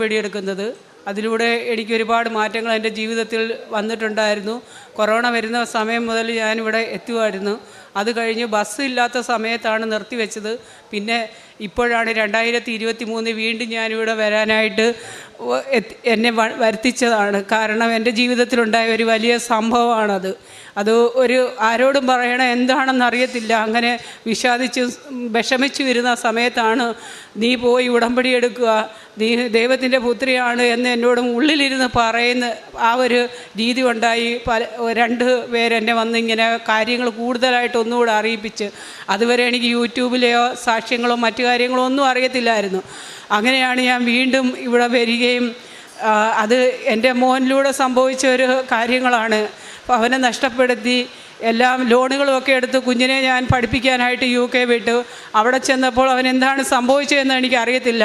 വെടിയെടുക്കുന്നത് അതിലൂടെ എനിക്ക് ഒരുപാട് മാറ്റങ്ങൾ എന്റെ ജീവിതത്തിൽ വന്നിട്ടുണ്ടായിരുന്നു. കൊറോണ വരുന്ന സമയം മുതൽ ഞാനിവിടെ എത്തുമായിരുന്നു അത് കഴിഞ്ഞ് ബസ് ഇല്ലാത്ത സമയത്താണ് നിർത്തിവെച്ചത്. പിന്നെ ഇപ്പോഴാണ് രണ്ടായിരത്തി ഇരുപത്തി മൂന്ന് വീണ്ടും ഞാനിവിടെ വരാനായിട്ട് എന്നെ വരുത്തിച്ചതാണ്. കാരണം എന്റെ ജീവിതത്തിലുണ്ടായ ഒരു വലിയ സംഭവമാണത്. അത് ഒരു ആരോടും പറയണ എന്താണെന്ന് അറിയത്തില്ല. അങ്ങനെ വിഷാദിച്ച് വിഷമിച്ചു വരുന്ന സമയത്താണ് നീ പോയി ഉടമ്പടി എടുക്കുക. നീ ദൈവത്തിന്റെ പുത്രിയാണ് എന്ന് എന്നോടും ഉള്ളിലിരുന്ന് പറയുന്ന ആ ഒരു രീതി ഉണ്ടായി. പല രണ്ട് പേരെന്നെ വന്ന് ഇങ്ങനെ കാര്യങ്ങൾ കൂടുതലായിട്ട് ഒന്നുകൂടെ അറിയിപ്പിച്ച്. അതുവരെ എനിക്ക് യൂട്യൂബിലെയോ സാക്ഷ്യങ്ങളോ മറ്റു കാര്യങ്ങളോ ഒന്നും അറിയത്തില്ലായിരുന്നു. അങ്ങനെയാണ് ഞാൻ വീണ്ടും ഇവിടെ വരികയും അത് എന്റെ മോനിലൂടെ സംഭവിച്ച ഒരു കാര്യങ്ങളാണ്. അപ്പോൾ അവനെ നഷ്ടപ്പെടുത്തി എല്ലാം ലോണുകളും ഒക്കെ എടുത്ത് കുഞ്ഞിനെ ഞാൻ പഠിപ്പിക്കാനായിട്ട് യു കെ വിട്ടു. അവിടെ ചെന്നപ്പോൾ അവൻ എന്താണ് സംഭവിച്ചതെന്ന് എനിക്കറിയത്തില്ല.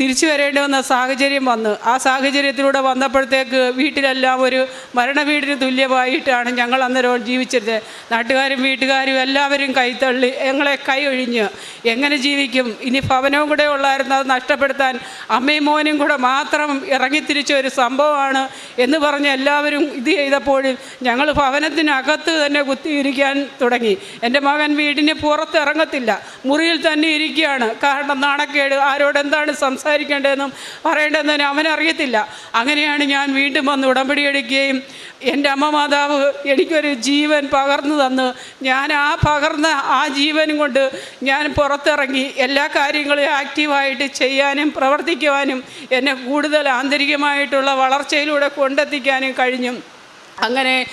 തിരിച്ചു വരേണ്ടി വന്ന സാഹചര്യം വന്നു. ആ സാഹചര്യത്തിലൂടെ വന്നപ്പോഴത്തേക്ക് വീട്ടിലെല്ലാം ഒരു മരണവീടിന് തുല്യമായിട്ടാണ് ഞങ്ങൾ അന്നേരം ജീവിച്ചിരുന്നത്. നാട്ടുകാരും വീട്ടുകാരും എല്ലാവരും കൈത്തള്ളി ഞങ്ങളെ കൈ ഒഴിഞ്ഞ് എങ്ങനെ ജീവിക്കും? ഇനി ഭവനവും കൂടെ ഉള്ളായിരുന്നു അത് നഷ്ടപ്പെടുത്താൻ അമ്മയും മോനും കൂടെ മാത്രം ഇറങ്ങിത്തിരിച്ച ഒരു സംഭവമാണ് എന്ന് പറഞ്ഞ് എല്ലാവരും ഇത് ചെയ്തപ്പോഴും ഞങ്ങൾ ഭവനത്തിനകത്ത് തന്നെ കുത്തിയിരിക്കാൻ തുടങ്ങി. എന്റെ മകൻ വീടിന് പുറത്ത് ഇറങ്ങത്തില്ല. മുറിയിൽ തന്നെ ഇരിക്കുകയാണ്. കാരണം നാണക്കേട്. ആരോട് എന്താണ് സംസാരിക്കേണ്ടതെന്നും പറയേണ്ടതെന്നും അവനറിയത്തില്ല അങ്ങനെയാണ് ഞാൻ വീണ്ടും വന്ന് ഉടമ്പടി എടുക്കുകയും എന്റെ അമ്മ മാതാവ് എനിക്കൊരു ജീവൻ പകർന്നു തന്ന്. ഞാൻ ആ പകർന്ന ആ ജീവനും കൊണ്ട് ഞാൻ പുറത്തിറങ്ങി. എല്ലാ കാര്യങ്ങളും ആക്റ്റീവായിട്ട് ചെയ്യാനും പ്രവർത്തിക്കുവാനും എന്നെ കൂടുതൽ ആന്തരികമായിട്ടുള്ള വളർച്ചയിലൂടെ കൊണ്ടെത്തിക്കാനും കഴിഞ്ഞു. അങ്ങനെ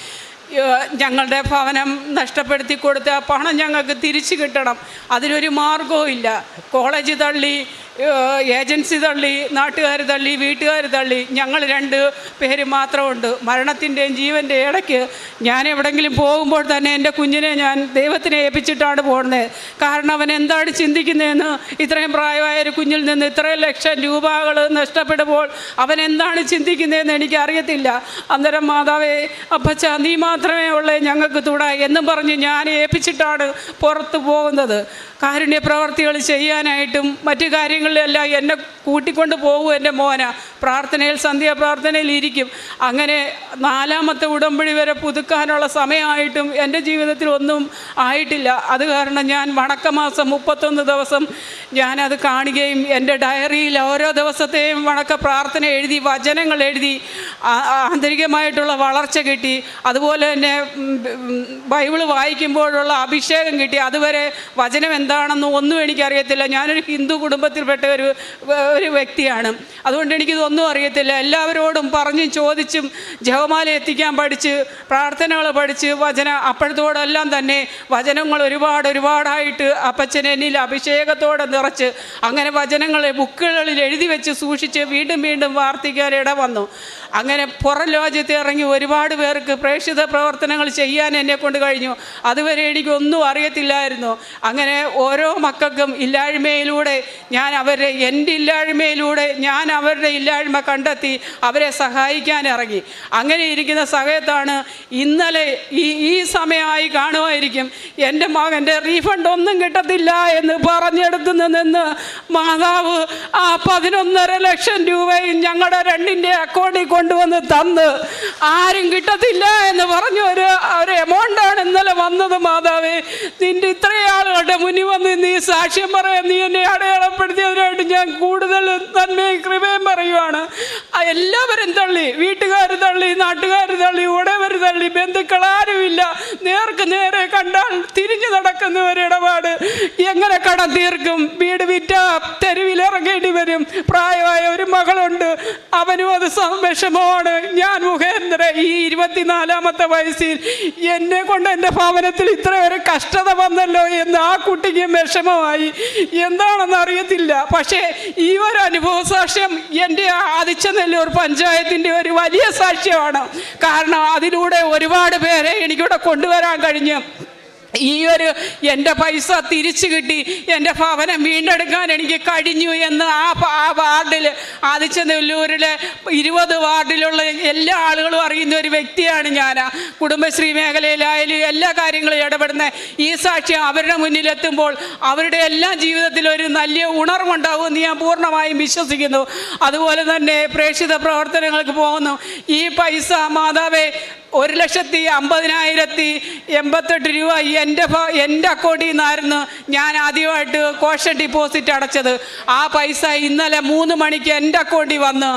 ഞങ്ങളുടെ ഭവനം നഷ്ടപ്പെടുത്തി കൊടുത്ത പണം ഞങ്ങൾക്ക് തിരിച്ചു കിട്ടണം. അതിനൊരു മാർഗവും ഇല്ല കോളേജ് തള്ളി ഏജൻസി തള്ളി നാട്ടുകാർ തള്ളി വീട്ടുകാർ തള്ളി. ഞങ്ങൾ രണ്ട് പേര് മാത്രമുണ്ട്. മരണത്തിന്റെയും ജീവന്റെ ഇടയ്ക്ക് ഞാൻ എവിടെങ്കിലും പോകുമ്പോൾ തന്നെ എന്റെ കുഞ്ഞിനെ ഞാൻ ദൈവത്തിനെ ഏൽപ്പിച്ചിട്ടാണ് പോകുന്നത്. കാരണം അവൻ എന്താണ് ചിന്തിക്കുന്നതെന്ന്? ഇത്രയും പ്രായമായ ഒരു കുഞ്ഞിൽ നിന്ന് ഇത്രയും ലക്ഷം രൂപകൾ നഷ്ടപ്പെടുമ്പോൾ അവൻ എന്താണ് ചിന്തിക്കുന്നതെന്ന് എനിക്കറിയത്തില്ല. അന്നേരം മാതാവേ അപ്പച്ച നീ മാത്രമേ ഉള്ളേ ഞങ്ങൾക്ക് തുട എന്നും പറഞ്ഞ് ഞാൻ ഏൽപ്പിച്ചിട്ടാണ് പുറത്ത് പോകുന്നത്. കാരുണ്യ പ്രവർത്തികൾ ചെയ്യാനായിട്ടും മറ്റു കാര്യങ്ങളിലെല്ലാം എന്നെ കൂട്ടിക്കൊണ്ട് പോകും എന്റെ മോന. പ്രാർത്ഥനയിൽ സന്ധ്യാപ്രാർത്ഥനയിൽ ഇരിക്കും. അങ്ങനെ നാലാമത്തെ ഉടമ്പടി വരെ പുതുക്കാനുള്ള സമയമായിട്ടും എന്റെ ജീവിതത്തിൽ ഒന്നും ആയിട്ടില്ല. അത് കാരണം ഞാൻ വണക്കമാസം മുപ്പത്തൊന്ന് ദിവസം ഞാനത് കാണുകയും എന്റെ ഡയറിയിൽ ഓരോ ദിവസത്തെയും വണക്ക പ്രാർത്ഥന എഴുതി വചനങ്ങൾ എഴുതി ആന്തരികമായിട്ടുള്ള വളർച്ച കിട്ടി. അതുപോലെ തന്നെ ബൈബിൾ വായിക്കുമ്പോഴുള്ള അഭിഷേകം കിട്ടി. അതുവരെ വചനം എന്താണെന്ന് ഒന്നും എനിക്കറിയത്തില്ല. ഞാനൊരു ഹിന്ദു കുടുംബത്തിൽപ്പെട്ട ഒരു ഒരു വ്യക്തിയാണ്. അതുകൊണ്ട് എനിക്കിതൊന്നും അറിയത്തില്ല. എല്ലാവരോടും പറഞ്ഞും ചോദിച്ചും ജവമാല എത്തിക്കാൻ പഠിച്ച് പ്രാർത്ഥനകൾ പഠിച്ച് വചന അപ്പോഴത്തോടെല്ലാം തന്നെ വചനങ്ങൾ ഒരുപാട് ഒരുപാടായിട്ട് അപ്പച്ചൻ എന്നിൽ അഭിഷേകത്തോടെ നിറച്ച് അങ്ങനെ വചനങ്ങളെ ബുക്കുകളിൽ എഴുതി വെച്ച് സൂക്ഷിച്ച് വീണ്ടും വീണ്ടും വാർത്തിക്കാൻ ഇട വന്നു. അങ്ങനെ പുറം ഇറങ്ങി ഒരുപാട് പേർക്ക് പ്രേക്ഷിത പ്രവർത്തനങ്ങൾ ചെയ്യാൻ എന്നെ കൊണ്ട് കഴിഞ്ഞു. അതുവരെ എനിക്കൊന്നും അറിയത്തില്ലായിരുന്നു. അങ്ങനെ ഓരോ മക്കൾക്കും ഇല്ലായ്മയിലൂടെ ഞാൻ അവരുടെ എന്റെ ഇല്ലായ്മയിലൂടെ ഞാൻ അവരുടെ ഇല്ലായ്മ കണ്ടെത്തി അവരെ സഹായിക്കാൻ ഇറങ്ങി. അങ്ങനെ ഇരിക്കുന്ന സമയത്താണ് ഇന്നലെ ഈ ഈ സമയമായി കാണുമായിരിക്കും എന്റെ മകന്റെ റീഫണ്ട് ഒന്നും കിട്ടത്തില്ല എന്ന് പറഞ്ഞെടുത്ത് നിന്ന് മാതാവ് ആ പതിനൊന്നര ലക്ഷം രൂപയും ഞങ്ങളുടെ രണ്ടിന്റെ അക്കൗണ്ടിൽ കൊണ്ടുവന്ന് തന്ന് ആരും കിട്ടത്തില്ല എന്ന് പറഞ്ഞു ഒരു ഒരു എമൗണ്ടാണ് ഇന്നലെ വന്നത് മാതാവേ. നിന്റെ ഇത്രയും ആളുകളുടെ മുന്നിൽ വന്ന് നീ സാക്ഷ്യം പറയാൻ നീ എന്നെ അടയാളപ്പെടുത്തിയതിനായിട്ട് ഞാൻ കൂടുതൽ നന്മയും കൃപയും പറയുവാണ്. എല്ലാവരും തള്ളി വീട്ടുകാർ തള്ളി നാട്ടുകാർ തള്ളി ഉടവർ തള്ളി ബന്ധുക്കൾ ആരുമില്ല. നേർക്ക് നേരെ കണ്ടാൽ തിരിഞ്ഞു നടക്കുന്ന ഒരു ഇടപാട്. എങ്ങനെ കടം തീർക്കും? വീട് വിറ്റ തെരുവിലിറങ്ങേണ്ടി വരും. പ്രായമായ ഒരു മകളുണ്ട്. അവനും അത് സന്തോഷമാണ് ഞാൻ ഞാൻ മുഖേന്ദ്ര ഈ ഇരുപത്തിനാലാമത്തെ വയസ്സിൽ എന്നെ കൊണ്ട് എന്റെ ഭവനത്തിൽ ഇത്ര ഒരു കഷ്ടത വന്നല്ലോ എന്ന് ആ കുട്ടിക്ക് വിഷമമായി. എന്താണെന്ന് അറിയത്തില്ല. പക്ഷേ ഈ ഒരു അനുഭവ സാക്ഷ്യം എന്റെ ആദിച്ചനെല്ലൂർ പഞ്ചായത്തിന്റെ ഒരു വലിയ സാക്ഷ്യമാണ്. കാരണം അതിലൂടെ ഒരുപാട് പേരെ എനിക്കിവിടെ കൊണ്ടുവരാൻ കഴിഞ്ഞു ഈ ഒരു എന്റെ പൈസ തിരിച്ചു കിട്ടി എന്റെ ഭവനം വീണ്ടെടുക്കാൻ എനിക്ക് കഴിഞ്ഞു എന്ന് ആ ആ വാർഡിൽ ആദിച്ചനെല്ലൂരിലെ ഇരുപത് വാർഡിലുള്ള എല്ലാ ആളുകളും അറിയുന്ന ഒരു വ്യക്തിയാണ് ഞാൻ കുടുംബശ്രീ മേഖലയിലായാലും എല്ലാ കാര്യങ്ങളും ഇടപെടുന്ന ഈ സാക്ഷ്യം അവരുടെ മുന്നിലെത്തുമ്പോൾ അവരുടെ എല്ലാ ജീവിതത്തിൽ ഒരു നല്ല ഉണർവുണ്ടാവുമെന്ന് ഞാൻ പൂർണമായും വിശ്വസിക്കുന്നു. അതുപോലെ തന്നെ പ്രേക്ഷിത പ്രവർത്തനങ്ങൾക്ക് പോകുന്നു. ഈ പൈസ മാതാവേ ഒരു ലക്ഷത്തി അമ്പതിനായിരത്തി എൺപത്തെട്ട് രൂപ എന്റെ എന്റെ അക്കൗണ്ടിൽ നിന്നായിരുന്നു ഞാൻ ആദ്യമായിട്ട് കോഷൻ ഡിപ്പോസിറ്റ് അടച്ചത്. ആ പൈസ ഇന്നലെ മൂന്ന് മണിക്ക് എന്റെ അക്കൗണ്ടിൽ വന്ന്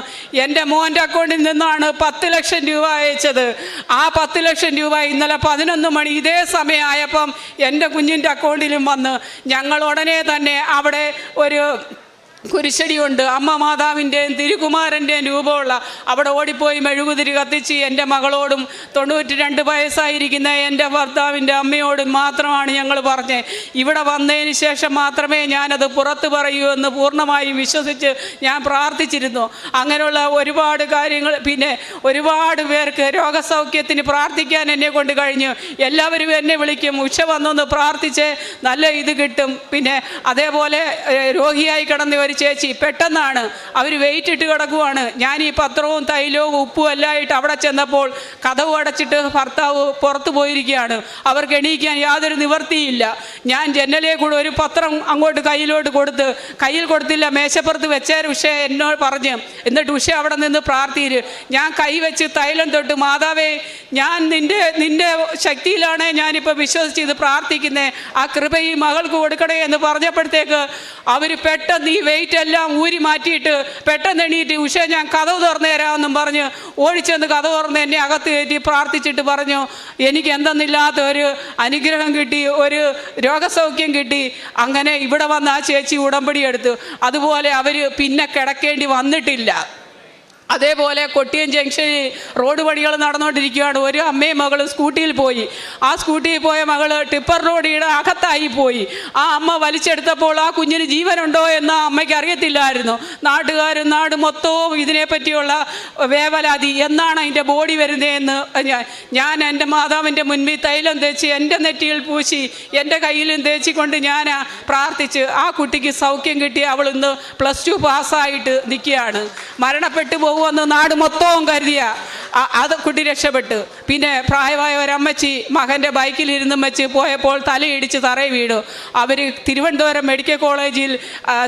എന്റെ മോന്റെ അക്കൗണ്ടിൽ നിന്നാണ് പത്ത് ലക്ഷം രൂപ അയച്ചത്. ആ പത്ത് ലക്ഷം രൂപ ഇന്നലെ പതിനൊന്ന് മണി ഇതേ സമയമായപ്പം എന്റെ കുഞ്ഞിന്റെ അക്കൗണ്ടിലും വന്ന് ഞങ്ങൾ ഉടനെ തന്നെ അവിടെ ഒരു കുരിശടിയുണ്ട്. അമ്മ മാതാവിന്റെയും തിരുകുമാരന്റെയും രൂപമുള്ള അവിടെ ഓടിപ്പോയി മെഴുകുതിരി കത്തിച്ച് എന്റെ മകളോടും തൊണ്ണൂറ്റി രണ്ട് വയസ്സായിരിക്കുന്ന എന്റെ ഭർത്താവിന്റെ അമ്മയോടും മാത്രമാണ് ഞങ്ങൾ പറഞ്ഞത്. ഇവിടെ വന്നതിന് ശേഷം മാത്രമേ ഞാനത് പുറത്ത് പറയൂ എന്ന് പൂർണമായും വിശ്വസിച്ച് ഞാൻ പ്രാർത്ഥിച്ചിരുന്നു. അങ്ങനെയുള്ള ഒരുപാട് കാര്യങ്ങൾ പിന്നെ ഒരുപാട് പേർക്ക് രോഗസൗഖ്യത്തിന് പ്രാർത്ഥിക്കാൻ എന്നെ കൊണ്ട് കഴിഞ്ഞു. എല്ലാവരും എന്നെ വിളിക്കും. ഉച്ച വന്നൊന്ന് പ്രാർത്ഥിച്ച് നല്ല ഇത് കിട്ടും. പിന്നെ അതേപോലെ രോഗിയായി കിടന്ന ഒരു ചേച്ചി പെട്ടെന്നാണ്. അവർ വെയിറ്റ് ഇട്ട് കിടക്കുവാണ്. ഞാൻ ഈ പത്രവും തൈലവും ഉപ്പും എല്ലാം ആയിട്ട് അവിടെ ചെന്നപ്പോൾ കഥവ് അടച്ചിട്ട് ഭർത്താവ് പുറത്തു പോയിരിക്കുകയാണ്. അവർക്ക് എണീക്കാൻ യാതൊരു നിവർത്തിയില്ല ഞാൻ ജനലേ കൂടെ ഒരു പത്രം അങ്ങോട്ട് കയ്യിലോട്ട് കൊടുത്ത് കയ്യിൽ കൊടുത്തില്ല മേശപ്പുറത്ത് വെച്ചാൽ ഉഷ എന്നോട് പറഞ്ഞ്. എന്നിട്ട് ഉഷ അവിടെ നിന്ന് പ്രാർത്ഥിര് ഞാൻ കൈ വെച്ച് തൈലം തൊട്ട് മാതാവേ ഞാൻ നിന്റെ നിന്റെ ശക്തിയിലാണ് ഞാനിപ്പോൾ വിശ്വസിച്ച് ഇത് പ്രാർത്ഥിക്കുന്നത് ആ കൃപ ഈ മകൾക്ക് കൊടുക്കണേ എന്ന് പറഞ്ഞപ്പോഴത്തേക്ക് അവർ പെട്ടെന്ന് ഈ എല്ലാം ഊരി മാറ്റിയിട്ട് പെട്ടെന്ന് എണീറ്റ് ഉഷ ഞാൻ കഥവ് തുറന്നു തരാമെന്നും പറഞ്ഞ് ഓടിച്ചെന്ന് കഥ തുറന്ന് എന്നെ അകത്ത് കയറ്റി പ്രാർത്ഥിച്ചിട്ട് പറഞ്ഞു എനിക്ക് എന്തെന്നില്ലാത്ത ഒരു അനുഗ്രഹം കിട്ടി ഒരു രോഗസൗഖ്യം കിട്ടി. അങ്ങനെ ഇവിടെ വന്ന് ആ ചേച്ചി ഉടമ്പടി എടുത്തു. അതുപോലെ അവർ പിന്നെ കിടക്കേണ്ടി വന്നിട്ടില്ല. അതേപോലെ കൊട്ടിയം ജംഗ്ഷനിൽ റോഡ് പണികൾ നടന്നുകൊണ്ടിരിക്കുകയാണ് ഒരു അമ്മയും മകളും സ്കൂട്ടിയിൽ പോയി. ആ സ്കൂട്ടിയിൽ പോയ മകൾ ടിപ്പർ റോഡിയുടെ അകത്തായി പോയി. ആ അമ്മ വലിച്ചെടുത്തപ്പോൾ ആ കുഞ്ഞിന് ജീവനുണ്ടോ എന്ന് അമ്മയ്ക്ക് അറിയത്തില്ലായിരുന്നു. നാട്ടുകാരും നാട് മൊത്തവും ഇതിനെപ്പറ്റിയുള്ള വേവലാതി. എന്നാണ് അതിന്റെ ബോഡി വരുന്നതെന്ന് ഞാൻ എന്റെ മാതാവിന്റെ മുൻപിൽ തൈലം തേച്ച് എന്റെ നെറ്റിയിൽ പൂശി എന്റെ കയ്യിലും തേച്ചിക്കൊണ്ട് ഞാൻ പ്രാർത്ഥിച്ച് ആ കുട്ടിക്ക് സൗഖ്യം കിട്ടി. അവൾ ഇന്ന് പ്ലസ് ടു പാസ്സായിട്ട് നിൽക്കുകയാണ്. മരണപ്പെട്ടു പോകുമെന്ന് നാട് മൊത്തവും കരുതിയ അത് കുട്ടി രക്ഷപ്പെട്ടു. പിന്നെ പ്രായമായ ഒരമ്മച്ചി മകന്റെ ബൈക്കിലിരുന്നും വെച്ച് പോയപ്പോൾ തലയിടിച്ച് തറയിൽ വീണു. അവർ തിരുവനന്തപുരം മെഡിക്കൽ കോളേജിൽ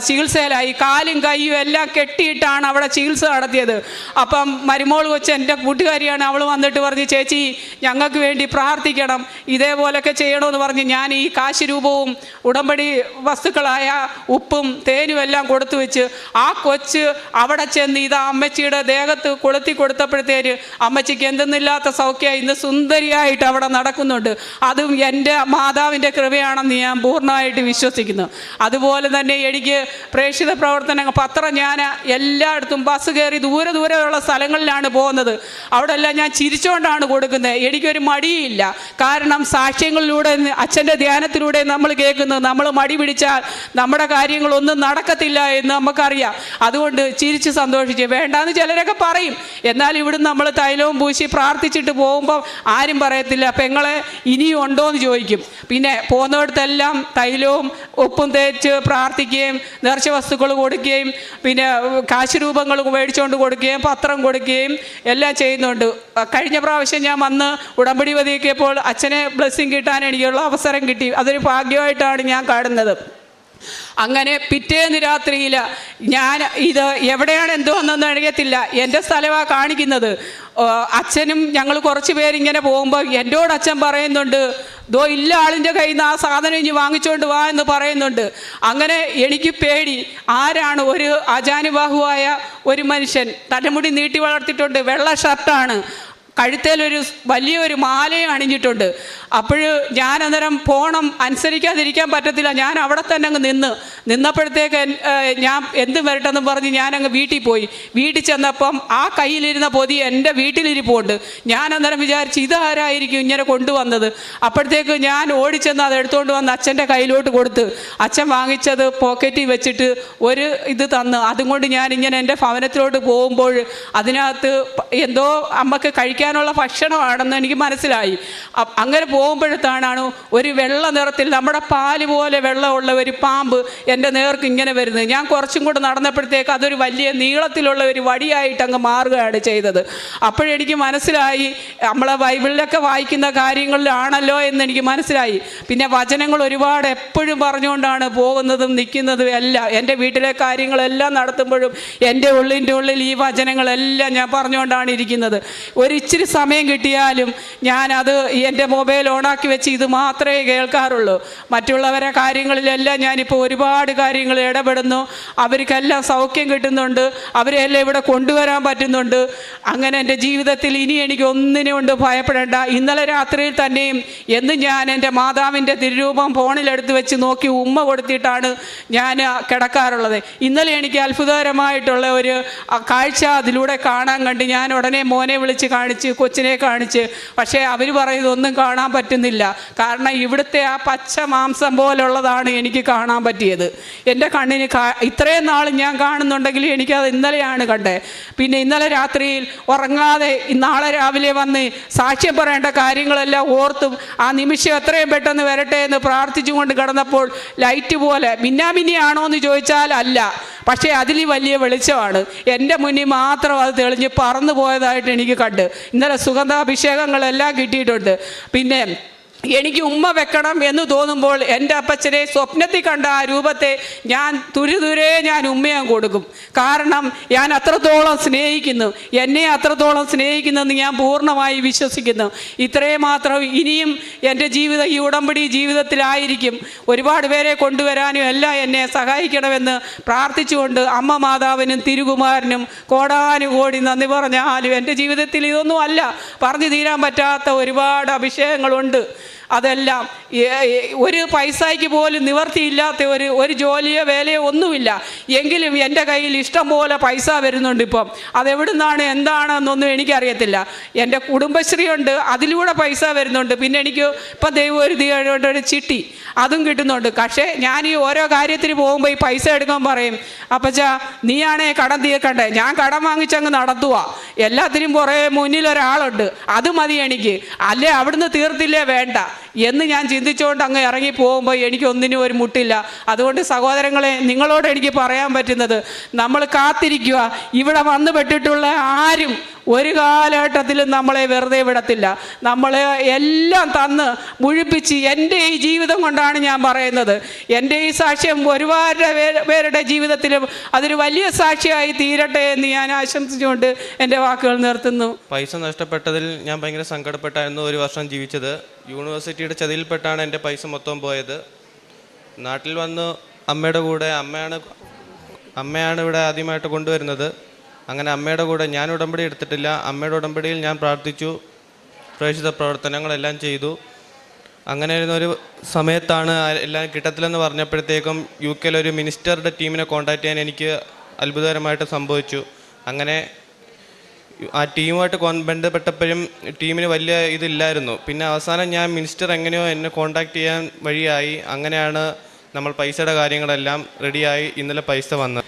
ചികിത്സയിലായി. കാലും കൈയും എല്ലാം കെട്ടിയിട്ടാണ് അവിടെ ചികിത്സ നടത്തിയത്. അപ്പം മരുമോൾ കൊച്ച് എന്റെ കൂട്ടുകാരിയാണ് അവൾ വന്നിട്ട് പറഞ്ഞ് ചേച്ചി ഞങ്ങൾക്ക് വേണ്ടി പ്രാർത്ഥിക്കണം. ഇതേപോലൊക്കെ ചെയ്യണമെന്ന് പറഞ്ഞ് ഞാൻ ഈ കാശ് രൂപവും ഉടമ്പടി വസ്തുക്കളായ ഉപ്പും തേനും എല്ലാം കൊടുത്തു വെച്ച് ആ കൊച്ച് അവിടെ ചെന്ന് ഇത് അമ്മച്ചിയുടെ ദേഹത്ത് കൊളുത്തി കൊടുത്തപ്പോഴത്തേന് അമ്മച്ചിക്ക് എന്തെന്നില്ലാത്ത സൗഖ്യ ഇന്ന് സുന്ദരിയായിട്ട് അവിടെ നടക്കുന്നുണ്ട്. അതും എന്റെ മാതാവിന്റെ കൃപയാണെന്ന് ഞാൻ പൂർണമായിട്ട് വിശ്വസിക്കുന്നു. അതുപോലെ തന്നെ എനിക്ക് പ്രേക്ഷിത പ്രവർത്തനങ്ങൾ പത്രം ഞാൻ എല്ലായിടത്തും ബസ് കയറി ദൂരെ ദൂരെയുള്ള സ്ഥലങ്ങളിലാണ് പോകുന്നത്. അവിടെ എല്ലാം ഞാൻ ചിരിച്ചുകൊണ്ടാണ് കൊടുക്കുന്നത്. എനിക്കൊരു മടിയില്ല. കാരണം സാക്ഷ്യങ്ങളിലൂടെ അച്ഛന്റെ ധ്യാനത്തിലൂടെ നമ്മൾ കേൾക്കുന്നത്. നമ്മൾ മടി പിടിച്ചാൽ നമ്മുടെ കാര്യങ്ങളൊന്നും നടക്കത്തില്ല എന്ന് നമുക്കറിയാം. അതുകൊണ്ട് ചിരിച്ച് സന്തോഷിച്ച് വേണ്ടാന്ന് ചിലരൊക്കെ പറയും. എന്നാൽ ഇവിടുന്ന് നമ്മൾ തൈലവും പൂശി പ്രാർത്ഥിച്ചിട്ട് പോകുമ്പോൾ ആരും പറയത്തില്ല പെങ്ങളെ ഇനിയും ഉണ്ടോ എന്ന് ചോദിക്കും. പിന്നെ പോകുന്നിടത്തെല്ലാം തൈലവും ഉപ്പും തേച്ച് പ്രാർത്ഥിക്കുകയും നേർച്ച വസ്തുക്കൾ കൊടുക്കുകയും പിന്നെ കാശ് രൂപങ്ങൾ മേടിച്ചുകൊണ്ട് കൊടുക്കുകയും പത്രം കൊടുക്കുകയും എല്ലാം ചെയ്യുന്നുണ്ട്. കഴിഞ്ഞ പ്രാവശ്യം ഞാൻ വന്ന് ഉടമ്പടി പതിക്കിയപ്പോൾ അച്ഛനെ ബ്ലെസ്സിങ് കിട്ടാൻ എനിക്കുള്ള അവസരം കിട്ടി. അതൊരു ഭാഗ്യമായിട്ടാണ് ഞാൻ കാണുന്നത്. അങ്ങനെ പിറ്റേന്ന് രാത്രിയിൽ ഞാൻ ഇത് എവിടെയാണ് എന്തോ എന്നൊന്നും അറിയത്തില്ല. എന്റെ സ്ഥലമാണ് കാണിക്കുന്നത്. അച്ഛനും ഞങ്ങൾ കുറച്ച് പേരിങ്ങനെ പോകുമ്പോൾ എന്നോട് അച്ഛൻ പറയുന്നുണ്ട് ദോ ഇല്ല ആളിന്റെ കയ്യിൽ നിന്ന് ആ സാധനം ഇനി വാങ്ങിച്ചുകൊണ്ട് വാ എന്ന് പറയുന്നുണ്ട്. അങ്ങനെ എനിക്ക് പേടി. ആരാണ് ഒരു അജാനുബാഹുവായ ഒരു മനുഷ്യൻ? തലമുടി നീട്ടി വളർത്തിയിട്ടുണ്ട് വെള്ള ഷർട്ടാണ്. കഴുത്തേലൊരു വലിയൊരു മാലയും അണിഞ്ഞിട്ടുണ്ട്. അപ്പോൾ ഞാൻ അന്നേരം പോണം അനുസരിക്കാതിരിക്കാൻ പറ്റത്തില്ല. ഞാൻ അവിടെ തന്നെ അങ്ങ് നിന്ന്. നിന്നപ്പോഴത്തേക്ക് ഞാൻ എന്ത് വരട്ടെന്ന് പറഞ്ഞ് ഞാനങ്ങ് വീട്ടിൽ പോയി. വീട്ടിൽ ചെന്നപ്പം ആ കയ്യിലിരുന്ന പൊതി എന്റെ വീട്ടിലിരിപ്പുണ്ട്. ഞാൻ അന്നേരം വിചാരിച്ച് ഇതാരായിരിക്കും ഇങ്ങനെ കൊണ്ടുവന്നത്? അപ്പോഴത്തേക്ക് ഞാൻ ഓടിച്ചെന്ന് അത് എടുത്തുകൊണ്ട് വന്ന് അച്ഛന്റെ കയ്യിലോട്ട് കൊടുത്ത്. അച്ഛൻ വാങ്ങിച്ചത് പോക്കറ്റിൽ വെച്ചിട്ട് ഒരു ഇത് തന്ന്. അതും കൊണ്ട് ഞാൻ ഇങ്ങനെ എന്റെ ഭവനത്തിലോട്ട് പോകുമ്പോൾ അതിനകത്ത് എന്തോ അമ്മയ്ക്ക് കഴിക്കാനുള്ള ഭക്ഷണമാണെന്ന് എനിക്ക് മനസ്സിലായി. അങ്ങനെ പോകുമ്പോഴത്താണ് ഒരു വെള്ള നിറത്തിൽ നമ്മുടെ പാൽ പോലെ വെള്ളമുള്ള ഒരു പാമ്പ് എന്റെ നേർക്ക് ഇങ്ങനെ വരുന്നത്. ഞാൻ കുറച്ചും കൂടെ നടന്നപ്പോഴത്തേക്ക് അതൊരു വലിയ നീളത്തിലുള്ള ഒരു വടിയായിട്ട് അങ്ങ് മാറുകയാണ് ചെയ്തത്. അപ്പോഴെനിക്ക് മനസ്സിലായി നമ്മളെ ബൈബിളിലൊക്കെ വായിക്കുന്ന കാര്യങ്ങളിലാണല്ലോ എന്ന് എനിക്ക് മനസ്സിലായി. പിന്നെ വചനങ്ങൾ ഒരുപാട് എപ്പോഴും പറഞ്ഞുകൊണ്ടാണ് പോകുന്നതും നിൽക്കുന്നതും എല്ലാം. എന്റെ വീട്ടിലെ കാര്യങ്ങളെല്ലാം നടത്തുമ്പോഴും എന്റെ ഉള്ളിന്റെ ഉള്ളിൽ ഈ വചനങ്ങളെല്ലാം ഞാൻ പറഞ്ഞുകൊണ്ടാണ് ഇരിക്കുന്നത്. ഒരിച്ചിരി സമയം കിട്ടിയാലും ഞാനത് എന്റെ മൊബൈൽ ഓണാക്കി വെച്ച് ഇത് മാത്രമേ കേൾക്കാറുള്ളൂ. മറ്റുള്ളവരെ കാര്യങ്ങളിലെല്ലാം ഞാനിപ്പോൾ ഒരുപാട് കാര്യങ്ങൾ ഇടപെടുന്നു. അവർക്കെല്ലാം സൗഖ്യം കിട്ടുന്നുണ്ട്. അവരെയെല്ലാം ഇവിടെ കൊണ്ടുവരാൻ പറ്റുന്നുണ്ട്. അങ്ങനെ എന്റെ ജീവിതത്തിൽ ഇനി എനിക്ക് ഒന്നിനെ കൊണ്ട് ഭയപ്പെടേണ്ട. ഇന്നലെ രാത്രിയിൽ തന്നെയും എന്നും ഞാൻ എന്റെ മാതാവിന്റെ തിരുരൂപം ഫോണിലെടുത്ത് വെച്ച് നോക്കി ഉമ്മ കൊടുത്തിട്ടാണ് ഞാൻ കിടക്കാറുള്ളത്. ഇന്നലെ എനിക്ക് അത്ഭുതകരമായിട്ടുള്ള ഒരു കാഴ്ച അതിലൂടെ കാണാൻ കണ്ട് ഞാൻ ഉടനെ മോനെ വിളിച്ച് കാണിച്ച് കൊച്ചിനെ കാണിച്ച്. പക്ഷേ അവർ പറയുന്നത് ഒന്നും കാണാൻ പറ്റുന്നില്ല. കാരണം ഇവിടുത്തെ ആ പച്ച മാംസം പോലുള്ളതാണ് എനിക്ക് കാണാൻ പറ്റിയത്. എന്റെ കണ്ണിന് ഇത്രയും നാൾ ഞാൻ കാണുന്നുണ്ടെങ്കിൽ എനിക്കത് ഇന്നലെയാണ് കണ്ടേ. പിന്നെ ഇന്നലെ രാത്രിയിൽ ഉറങ്ങാതെ നാളെ രാവിലെ വന്ന് സാക്ഷ്യം പറയേണ്ട കാര്യങ്ങളെല്ലാം ഓർത്തും ആ നിമിഷം എത്രയും പെട്ടെന്ന് വരട്ടെ എന്ന് പ്രാർത്ഥിച്ചുകൊണ്ട് കിടന്നപ്പോൾ ലൈറ്റ് പോലെ മിന്നാമിന്നിയാണോ എന്ന് ചോദിച്ചാൽ അല്ല. പക്ഷേ അതിൽ വലിയ വെളിച്ചമാണ്. എന്റെ മുന്നിൽ മാത്രം അത് തെളിഞ്ഞ് പറന്നു പോയതായിട്ട് എനിക്ക് കണ്ട്. ഇന്നലെ സുഗന്ധാഭിഷേകങ്ങളെല്ലാം കിട്ടിയിട്ടുണ്ട്. പിന്നെ എനിക്ക് ഉമ്മ വെക്കണം എന്ന് തോന്നുമ്പോൾ എന്റെ അപ്പച്ചനെ സ്വപ്നത്തിൽ കണ്ട ആ രൂപത്തെ ഞാൻ തുരുതുരെ ഞാൻ ഉമ്മയാൻ കൊടുക്കും. കാരണം ഞാൻ അത്രത്തോളം സ്നേഹിക്കുന്നു. എന്നെ അത്രത്തോളം സ്നേഹിക്കുന്നെന്ന് ഞാൻ പൂർണമായി വിശ്വസിക്കുന്നു. ഇത്രയും മാത്രം ഇനിയും എന്റെ ജീവിതം ഈ ഉടമ്പടി ജീവിതത്തിലായിരിക്കും. ഒരുപാട് പേരെ കൊണ്ടുവരാനും എല്ലാം എന്നെ സഹായിക്കണമെന്ന് പ്രാർത്ഥിച്ചുകൊണ്ട് അമ്മ മാതാവിനും തിരുകുമാരനും കോടാനുകോടി നന്ദി പറഞ്ഞാലും എന്റെ ജീവിതത്തിൽ ഇതൊന്നും അല്ല. പറഞ്ഞു തീരാൻ പറ്റാത്ത ഒരുപാട് അഭിഷേകങ്ങളുണ്ട്. അതെല്ലാം ഒരു പൈസയ്ക്ക് പോലും നിവർത്തിയില്ലാത്ത ഒരു ഒരു ജോലിയോ വേലയോ ഒന്നുമില്ല. എങ്കിലും എന്റെ കയ്യിൽ ഇഷ്ടം പോലെ പൈസ വരുന്നുണ്ട് ഇപ്പം. അതെവിടുന്നാണ് എന്താണെന്നൊന്നും എനിക്കറിയത്തില്ല. എന്റെ കുടുംബശ്രീ ഉണ്ട് അതിലൂടെ പൈസ വരുന്നുണ്ട്. പിന്നെ എനിക്ക് ഇപ്പം ദൈവം ഒരു ഒരു ചിട്ടി അതും കിട്ടുന്നുണ്ട്. പക്ഷേ ഞാൻ ഈ ഓരോ കാര്യത്തിന് പോകുമ്പോൾ ഈ പൈസ എടുക്കാൻ പറയും അപ്പച്ചാ നീയാണേ കടം തീർക്കണ്ടേ? ഞാൻ കടം വാങ്ങിച്ചങ്ങ് നടത്തുക എല്ലാത്തിനും പുറകെ മുന്നിൽ ഒരാളുണ്ട് അത് മതി എനിക്ക്. അല്ലേ അവിടുന്ന് തീർത്തില്ലേ? വേണ്ട. എന്ന് ഞാൻ ചിന്തിച്ചുകൊണ്ട് അങ്ങ് ഇറങ്ങി പോകുമ്പോൾ എനിക്ക് ഒന്നിനും ഒരു മുട്ടില്ല. അതുകൊണ്ട് സഹോദരങ്ങളെ നിങ്ങളോട് എനിക്ക് പറയാൻ പറ്റുന്നത് നമ്മൾ കാത്തിരിക്കുക. ഇവിടെ വന്നു പെട്ടിട്ടുള്ള ആരും ഒരു കാലഘട്ടത്തിലും നമ്മളെ വെറുതെ വിടത്തില്ല. നമ്മളെ എല്ലാം തന്ന് മുഴിപ്പിച്ച് എന്റെ ഈ ജീവിതം കൊണ്ടാണ് ഞാൻ പറയുന്നത്. എന്റെ ഈ സാക്ഷ്യം ഒരുപാട് പേര് പേരുടെ ജീവിതത്തിലും അതൊരു വലിയ സാക്ഷിയായി തീരട്ടെ എന്ന് ഞാൻ ആശംസിച്ചുകൊണ്ട് എന്റെ വാക്കുകൾ നിർത്തുന്നു. പൈസ നഷ്ടപ്പെട്ടതിൽ ഞാൻ ഭയങ്കര സങ്കടപ്പെട്ടായിരുന്നു ഒരു വർഷം ജീവിച്ചത്. യൂണിവേഴ്സിറ്റിയുടെ ചതിയിൽപ്പെട്ടാണ് എന്റെ പൈസ മൊത്തം പോയത്. നാട്ടിൽ വന്ന് അമ്മയുടെ കൂടെ അമ്മയാണ് അമ്മയാണ് ഇവിടെ ആദ്യമായിട്ട് കൊണ്ടുവരുന്നത്. അങ്ങനെ അമ്മയുടെ കൂടെ ഞാൻ ഉടമ്പടി എടുത്തിട്ടില്ല. അമ്മയുടെ ഉടമ്പടിയിൽ ഞാൻ പ്രാർത്ഥിച്ചു. പ്രേക്ഷിത പ്രവർത്തനങ്ങളെല്ലാം ചെയ്തു. അങ്ങനെ ഒരു സമയത്താണ് എല്ലാം കിട്ടത്തില്ലെന്ന് പറഞ്ഞപ്പോഴത്തേക്കും യു കെയിലൊരു മിനിസ്റ്ററുടെ ടീമിനെ കോൺടാക്ട് ചെയ്യാൻ എനിക്ക് അത്ഭുതകരമായിട്ട് സംഭവിച്ചു. അങ്ങനെ ആ ടീമുമായിട്ട് ബന്ധപ്പെട്ടപ്പോഴും ടീമിന് വലിയ ഇതില്ലായിരുന്നു. പിന്നെ അവസാനം ഞാൻ മിനിസ്റ്റർ എങ്ങനെയോ എന്നെ കോണ്ടാക്ട് ചെയ്യാൻ വഴിയായി. അങ്ങനെയാണ് നമ്മൾ പൈസയുടെ കാര്യങ്ങളെല്ലാം റെഡിയായി ഇന്നലെ പൈസ വന്നത്.